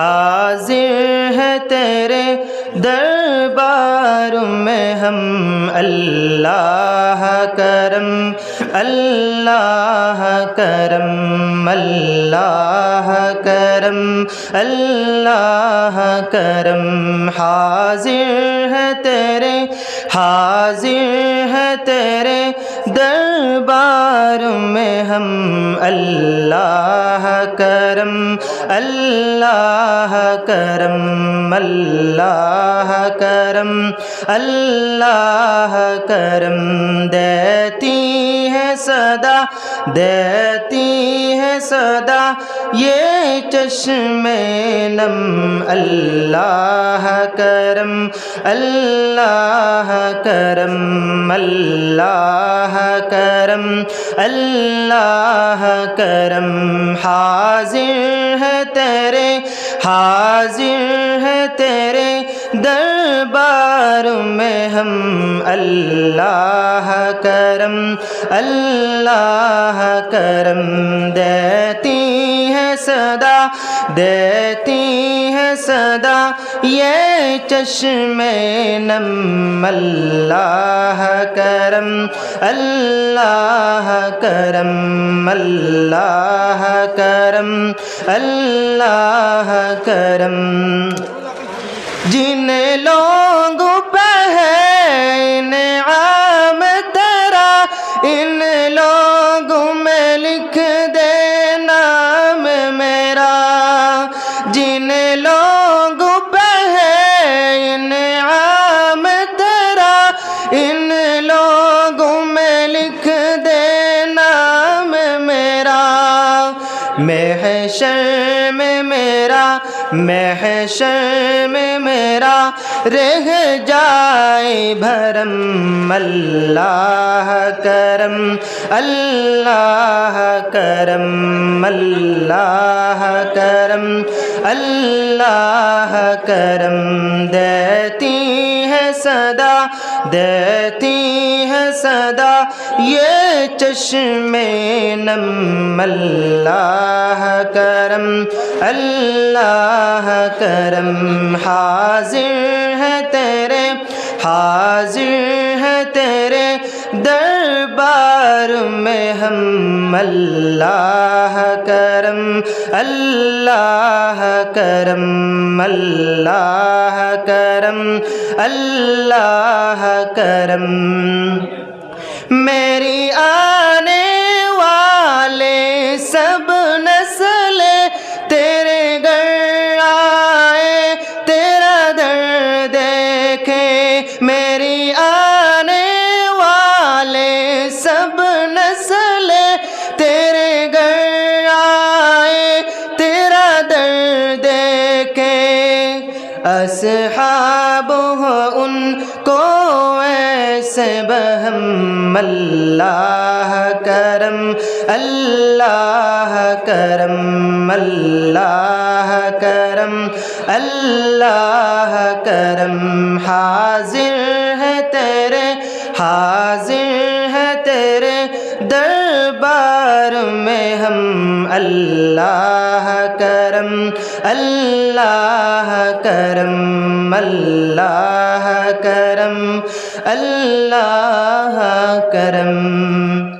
حاضر ہے تیرے دربار میں ہم اللہ کرم اللہ کرم، اللہ کرم اللہ کرم، حاضر ہے تیرے، حاضر ہے تیرے دربار میں ہم، اللہ کرم اللہ کرم اللہ کرم اللہ کرم دیتی ہے صدا دیتی ہے صدا، یہ چشم نم، اللہ کرم اللہ کرم اللہ کرم اللہ کرم، حاضر ہے تیرے حاضر ہے تیرے دربار میں ہم اللہ کرم اللہ کرم دیتی ہے صدا دیتی ہے صدا یہ چشم نم اللہ کرم اللہ کرم اللہ کرم اللہ کرم جن محشر میں میرا، محشر میں میرا رہ جائے بھرم۔ اللہ کرم اللہ کرم اللہ کرم اللہ کرم دیتی ہے صدا۔ دیتی ہے صدا، یہ چشم نم، اللہ کرم اللہ کرم، حاضر ہے تیرے، حاضر ہے تیرے دربار میں ہم اللہ کرم اللہ کرم اللہ کرم اللہ کرم میری آنے اصحاب ہو ان کو ایسے بہم، اللہ کرم اللہ کرم اللہ کرم اللہ کرم، حاضر ہے تیرے، حاضر ہے تیرے دربار میں ہم، اللہ کرم اللہ کرم۔ اللہ کرم اللہ کرم